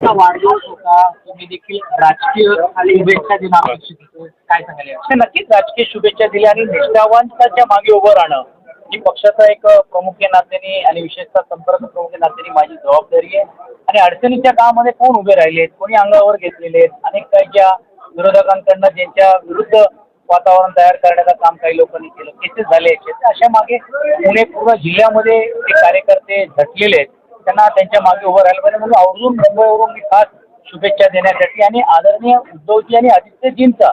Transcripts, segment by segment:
तुमचा वाढदिवस होता. तुम्ही देखील राजकीय शुभेच्छा दिल्या काय सांगाल याविषयी? नक्कीच राजकीय शुभेच्छा दिल्या आणि निष्ठावंताच्या मागे उभं राहणं ही पक्षाचा एक प्रमुख या नात्याने आणि विशेषतः संपर्क प्रमुख या नात्याने माझी जबाबदारी आहे. आणि अडचणीच्या काळामध्ये कोण उभे राहिलेत कोणी अंगावर घेतलेले आहेत? अनेक काही ज्या विरोधकांकडनं ज्यांच्या विरुद्ध वातावरण तयार करण्याचं काम काही लोकांनी केलं केसेस झाले तर अशा मागे पुणे पूर्ण जिल्ह्यामध्ये ते कार्यकर्ते झटलेले आहेत. त्यांना त्यांच्या मागे उभं राहिलं पाहिजे. म्हणून आवर्जून मुंबईवरून मी खास शुभेच्छा देण्यासाठी आणि आदरणीय उद्धवजी आणि आदित्यजींचा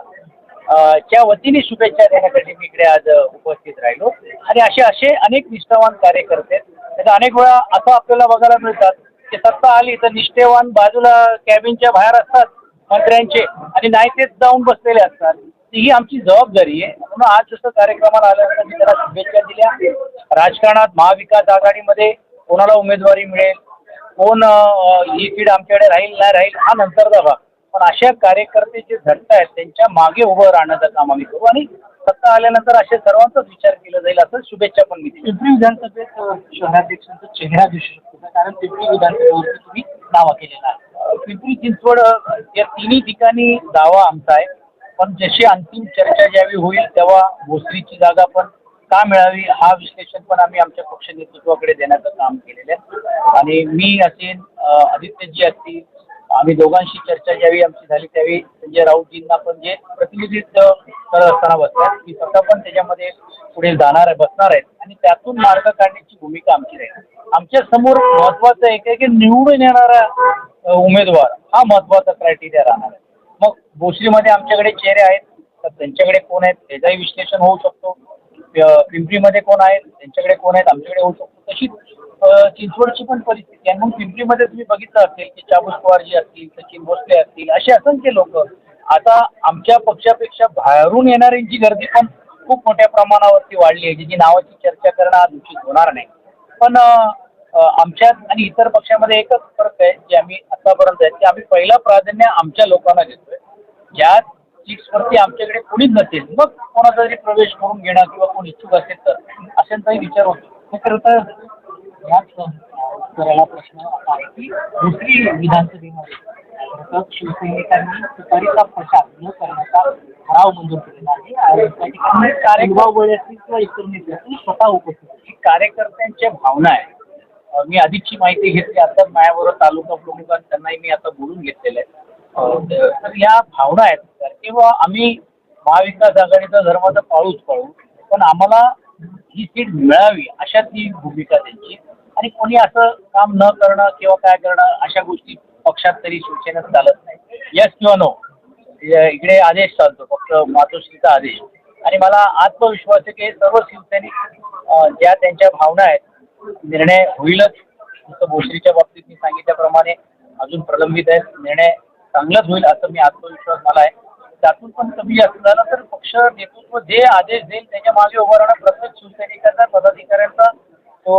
च्या वतीने शुभेच्छा देण्यासाठी मी इकडे आज उपस्थित राहिलो. आणि असे असे अनेक निष्ठावान कार्यकर्ते त्याचा अनेक वेळा असं आपल्याला बघायला मिळतात की सत्ता आली तर निष्ठेवान बाजूला कॅबिनच्या बाहेर असतात मंत्र्यांचे आणि नाही तेच जाऊन बसलेले असतात. ती ही आमची जबाबदारी आहे. म्हणून आज जसं कार्यक्रमाला आल्यानंतर मी त्याला शुभेच्छा दिल्या. राजकारणात महाविकास आघाडीमध्ये कोणाला उमेदवारी मिळेल कोण ही सीट आमच्याकडे राहील नाही राहील हा नंतरचा भाग पण अशा कार्यकर्ते जे झटत आहेत त्यांच्या मागे उभं राहण्याचं काम आम्ही करू. आणि सत्ता आल्यानंतर अशा सर्वांचाच विचार केला जाईल असं शुभेच्छा पण मी पिंपरी विधानसभेत शहराध्यक्षांचा चेहरा दिसू शकतो कारण पिंपरी विधानसभेवरती तुम्ही दावा केलेला आहे. पिंपरी चिंचवड या तिन्ही ठिकाणी दावा आमचा आहे. पण जशी अंतिम चर्चा ज्यावेळी होईल तेव्हा भोसरीची जागा पण का मिळावी हा विश्लेषण पण आम्ही आमच्या पक्ष नेतृत्वाकडे देण्याचं काम केलेलं आहे. आणि मी असेल आदित्यजी असतील आम्ही दोघांशी चर्चा ज्यावेळी आमची झाली त्यावेळी संजय राऊतजींना पण जे प्रतिनिधित्व करत असताना बसतात की स्वतः पण त्याच्यामध्ये पुढे जाणार आहे बसणार आहेत. आणि त्यातून मार्ग काढण्याची भूमिका आमची राहील. आमच्यासमोर महत्वाचं एक आहे की निवडून येणारा उमेदवार हा महत्त्वाचा क्रायटेरिया राहणार आहे. मग भोसरीमध्ये आमच्याकडे चेहरे आहेत तर त्यांच्याकडे कोण आहेत त्याचंही विश्लेषण होऊ शकतो. पिंपरीमध्ये कोण आहेत त्यांच्याकडे कोण आहेत आमच्याकडे होऊ शकतो. तशीच चिंचवडची पण परिस्थिती आहे. म्हणून पिंपरीमध्ये तुम्ही बघितलं असेल की चाबूस पवारजी असतील सचिन भोसले असतील असे असंख्य लोक आता आमच्या पक्षापेक्षा बाहेरून येणाऱ्यांची गर्दी पण खूप मोठ्या प्रमाणावरती वाढली आहे. जी नावाची चर्चा करणं आज उचित होणार नाही. पण आमच्यात आणि इतर पक्षामध्ये एकच फरक आहे जे आम्ही आतापर्यंत आहे की आम्ही पहिला प्राधान्य आमच्या लोकांना देतोय. ज्यात सीट्सवरती आमच्याकडे कुणीच नसेल. मग कोणाचा तरी प्रवेश करून घेणं किंवा कोण इच्छुक असेल तर अशांचाही विचार होतो. हे खरं तर याच उत्तराला प्रश्न असा आहे की दुसरी विधानसभेमध्ये शिवसैनिकांनी तुतारीचा प्रचार न करण्याचा ठराव मंजूर केलेला आहे. आणि त्या ठिकाणी कार्यभाव बळे असतील किंवा इतर नेते असतील स्वतः उपस्थित. ही कार्यकर्त्यांच्या भावना आहे मी अधिकची माहिती घेतली आताच माझ्याबरोबर तालुका प्रमुख आहेत त्यांनाही मी आता बोलून घेतलेलं आहे. तर तर भावना आहेत. किंवा आम्ही महाविकास आघाडीचा धर्म तर पाळूच पाळू. पण आम्हाला ही सीट मिळावी अशा ती भूमिका त्यांची. आणि कोणी असं काम न करणं किंवा काय करणं अशा गोष्टी पक्षात तरी शिवसेनेत चालत नाही. यस किंवा नो इकडे आदेश चालतो. फक्त मातोश्रीचा आदेश. आणि मला आत्मविश्वास आहे की सर्व शिवसैनिक ज्या त्यांच्या भावना आहेत निर्णय होईलच. जसं भोसरीच्या बाबतीत मी सांगितल्याप्रमाणे अजून प्रलंबित आहेत. निर्णय चांगलंच होईल असं मी आत्मविश्वास मला आहे त्यातून पण कमी जास्त झालं तर पक्ष नेतृत्व जे आदेश देईल त्याच्यामागे उभं राहणं प्रत्येक शिवसैनिकाचा पदाधिकाऱ्यांचा तो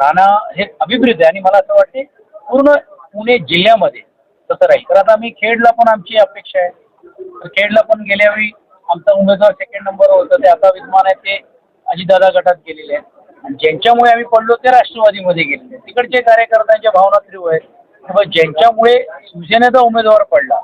राहणं हे अभिप्रेत आहे. आणि मला असं वाटते पूर्ण पुणे जिल्ह्यामध्ये तसं राहील. तर आता मी खेडला पण आमची अपेक्षा आहे. तर खेडला पण गेल्यावेळी आमचा उमेदवार सेकंड नंबरवर होता. ते आता विद्यमान आहे ते अजितदादा गटात गेलेले आहेत. आणि ज्यांच्यामुळे आम्ही पडलो ते राष्ट्रवादीमध्ये गेलेले तिकडचे कार्यकर्त्यांच्या भावना तीव्र आहेत. किंवा ज्यांच्यामुळे शिवसेनेचा उमेदवार पडला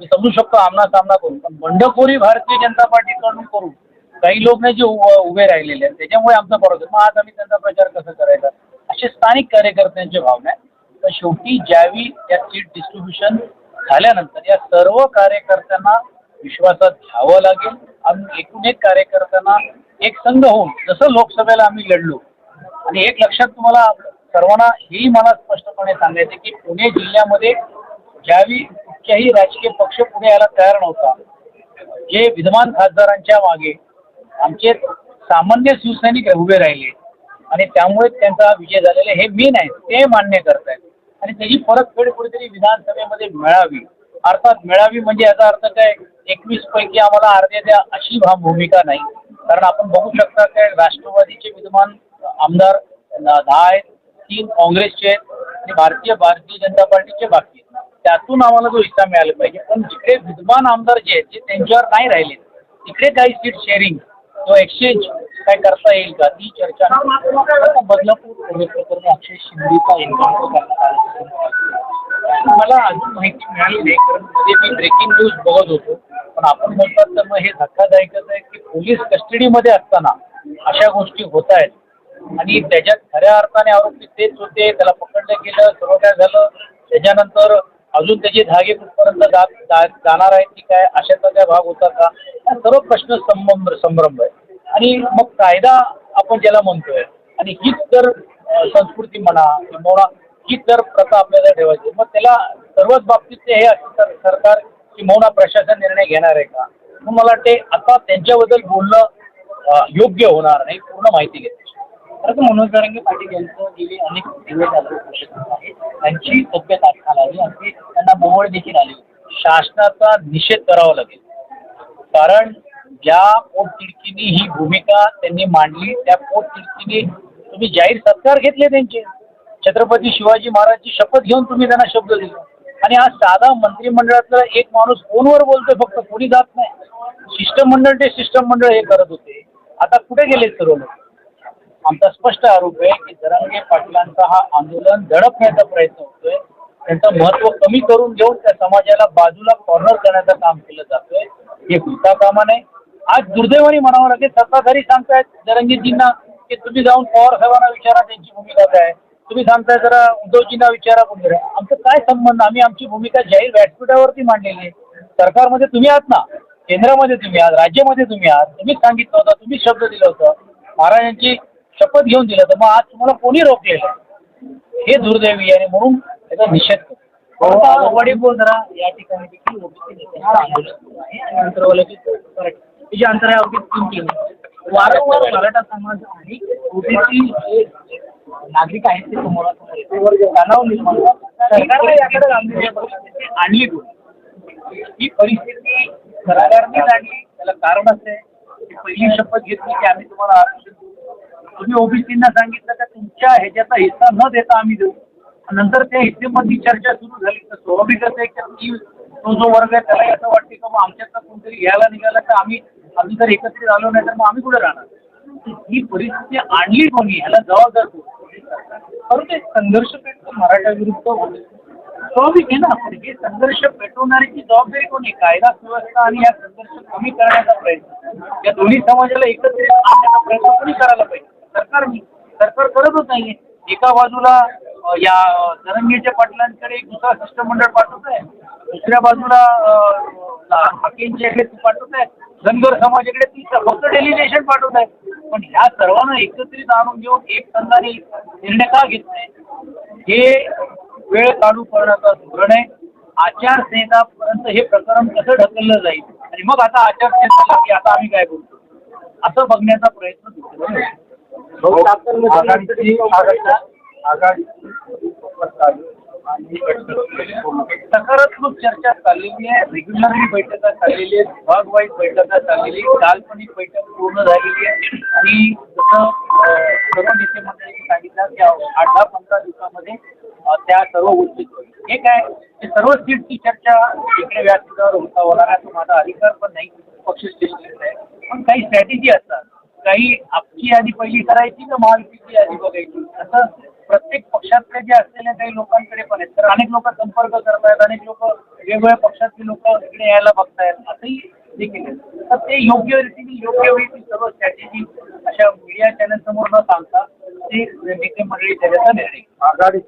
मी समजू शकतो आमना सामना करून पण बंडखोरी भारतीय जनता पार्टीकडून करून काही लोक नाही जे उभे राहिलेले आहेत त्याच्यामुळे आमचा फरक मग आज आम्ही त्यांचा प्रचार कसा करायचा? असे स्थानिक कार्यकर्त्यांच्या भावना आहे तर शेवटी ज्यावेळी त्या सीट डिस्ट्रीब्युशन झाल्यानंतर या सर्व कार्यकर्त्यांना विश्वासात घ्यावं लागेल. आणि एकूण एक कार्यकर्त्यांना एक संघ होऊन जसं लोकसभेला आम्ही लढलो आणि एक लक्षात तुम्हाला सर्वांना हेही मला स्पष्टपणे सांगायचं की पुणे जिल्ह्यामध्ये ज्यावेळी कुठच्याही राजकीय पक्ष पुढे यायला तयार नव्हता जे विद्यमान खासदारांच्या मागे आमचे सामान्य शिवसैनिक उभे राहिले आणि त्यामुळे त्यांचा विजय झालेला हे मी नाही ते मान्य करतायत. आणि त्याची परतफेड कुठेतरी विधानसभेमध्ये मिळावी. अर्थात मिळावी म्हणजे याचा अर्थ काय एकवीस पैकी आम्हाला अर्धे द्या अशी भूमिका नाही. कारण आपण बघू शकता काय राष्ट्रवादीचे विद्यमान आमदार दहा आहेत तीन काँग्रेसचे आहेत आणि भारतीय भारतीय जनता पार्टीचे बाकी आहेत. त्यातून आम्हाला जो हिस्सा मिळाला पाहिजे. पण जिकडे विद्यमान आमदार जे आहेत ते त्यांच्यावर नाही राहिले तिकडे काही सीट शेअरिंग किंवा एक्सचेंज काय करता येईल का? ती चर्चा आता बदलापूर प्रकरणी अक्षय शिंदेचा एन्काउंटर मला अजून माहिती मिळाली नाही कारण मध्ये मी ब्रेकिंग न्यूज बघत होतो. पण आपण म्हणतात तर मग हे धक्कादायकच आहे की पोलीस कस्टडीमध्ये असताना अशा गोष्टी होत आहेत. आणि त्याच्यात खऱ्या अर्थाने आरोपी तेच होते त्याला पकडलं गेलं सर्व काय झालं. त्याच्यानंतर अजून त्याचे धागे कुठपर्यंत जात जा- जाणार आहेत की काय अशाचा काय भाग होता का? हा सर्व प्रश्न संभ्रम संभ्रम आहे. आणि मग कायदा आपण ज्याला म्हणतोय आणि हीच जर संस्कृती म्हणा किंवा हीच जर प्रथा आपल्याला ठेवायची. मग त्याला सर्वच बाबतीत ते हे असं सरकार किंवा प्रशासन निर्णय घेणार आहे का? मग मला वाटते आता त्यांच्याबद्दल बोलणं योग्य होणार नाही पूर्ण माहिती घेते खरं तर मनोज जरांगे पाटील यांचं गेले अनेक दिवस झाले त्यांची तब्येत आजकाल आली आणि त्यांना मोवळ देखील आली शासनाचा निषेध करावा लागेल. कारण ज्या पोटतिडकीने ही भूमिका त्यांनी मांडली त्या पोटतिडकीने तुम्ही जाहीर सत्कार घेतले त्यांचे. छत्रपती शिवाजी महाराजची शपथ घेऊन तुम्ही त्यांना शब्द दिला. आणि आज साधा मंत्रिमंडळातला एक माणूस फोनवर बोलतोय फक्त कोणी जात नाही. शिष्टमंडळ ते शिष्टमंडळ हे करत होते. आता कुठे गेले सर्व लोक? आमचा स्पष्ट आरोप आहे की जरांगे पाटलांचा हा आंदोलन दडपण्याचा प्रयत्न होतोय. त्यांचं महत्त्व कमी करून घेऊन त्या समाजाला बाजूला कॉर्नर करण्याचं काम केलं जातोय. हे होता कामा नाही आज दुर्दैवाने म्हणावं लागेल सत्ताधारी सांगतायत जरंगीजींना की तुम्ही जाऊन पवार साहेबांना विचारा त्यांची भूमिका काय तुम्ही सांगताय जरा उद्धवजींना विचारा कोणी आमचं काय संबंध? आम्ही आमची भूमिका जाहीर व्यासपीठावरती मांडलेली आहे. सरकारमध्ये तुम्ही आहात ना? केंद्रामध्ये तुम्ही आहात? राज्यामध्ये तुम्ही आहात? तुम्हीच सांगितलं होतं तुम्हीच शब्द दिलं होतं. महाराजांची शपथ घेऊन दिलं तर मग आज तुम्हाला कोणी रोखलेलं? हे दुर्दैवी आहे आणि म्हणून त्याचा निषेध करतो जरा या ठिकाणी देखील ओबीसी नेत्यांचं आंदोलन सुरू आहे आणि अंतरावलंबी ही जी अंतर आहे अवघी तीन किलोमीटर वारंवार मराठा समाज आणि ओबीसी जे नागरिक आहेत ते समोरासमोर येतात. तणाव निर्माण होतात. सरकारला याकडे गांभीर्य बघायचं. आणली कोणी ही परिस्थिती सरकारनेच त्याला कारण असं आहे की पहिली शपथ घेतली की आम्ही तुम्हाला. तुम्ही ओबीसींना सांगितलं का तुमच्या ह्याच्याचा हिस्सा न देता आम्ही देऊ. नंतर त्या हिस्सेमधली चर्चा सुरू झाली. तर स्वाभाविकच आहे की ती तो जो वर्ग आहे त्यालाही असं वाटते का मग आमच्यातला कोणतरी घ्यायला निघाला तर आम्ही अजून जर एकत्रित आलो नाही तर मग आम्ही कुठे राहणार? ही परिस्थिती आणली कोणी? ह्याला जबाबदार परंतु एक संघर्ष पेटतो मराठा विरुद्ध स्वाभाविक आहे ना पण हे संघर्ष पेटवणाऱ्याची जबाबदारी कोणी? कायदा सुव्यवस्था आणि या संघर्ष कमी करण्याचा प्रयत्न. या दोन्ही समाजाला एकत्रित आणण्याचा प्रयत्न कोणी करायला पाहिजे? सरकारने सरकार करतच नाहीये. एका बाजूला या अ, पाटलांकडे एक दुसरा शिष्टमंडळ पाठवत आहे. दुसऱ्या बाजूला हाकेंच्याकडे पाठवत आहे. धनगर समाजाकडे ती फक्त डेलिगेशन पाठवत आहे. पण ह्या सर्वांना एकत्रित आणून घेऊन एक संघाने निर्णय का घेत नाही हे वेळ काढू करण्याचा धोरण आहे. आचारसंहितापर्यंत हे प्रकरण कसं ढकललं जाईल? आणि मग आता आचारसंहिता की आता आम्ही काय बोलतो असं बघण्याचा प्रयत्न सकारात्मक चर्चा चाललेली आहे. रेग्युलरली बैठका चाललेली आहेत. विभाग वाईज बैठका चाललेली आहेत. कालपणिक बैठक पूर्ण झालेली आहे. आणि जसं सर्व नेते मंडळींनी सांगितलं की आठ दहा पंधरा दिवसामध्ये त्या सर्व गोष्टी. हे काय? हे सर्व सीटची चर्चा इकडे व्यासपीठावर होता होणार आहे. तो माझा अधिकार पण नाही. पक्ष श्रेष्ठ आहे. पण काही स्ट्रॅटेजी असतात. काही आपली यादी पहिली करायची का महायुतीची यादी बघायची? असं प्रत्येक पक्षातले जे असलेले काही लोकांकडे पण आहेत. तर अनेक लोक संपर्क करत आहेत अनेक लोक वेगवेगळ्या पक्षातली लोक इकडे यायला बघतायत. असंही देखील आहे. तर ते योग्य रीतीने योग्य वेळी ती सर्व स्ट्रॅटेजी अशा मीडिया चॅनल समोर न सांगता ते नेते मंडळी त्याचा निर्णय आघाडी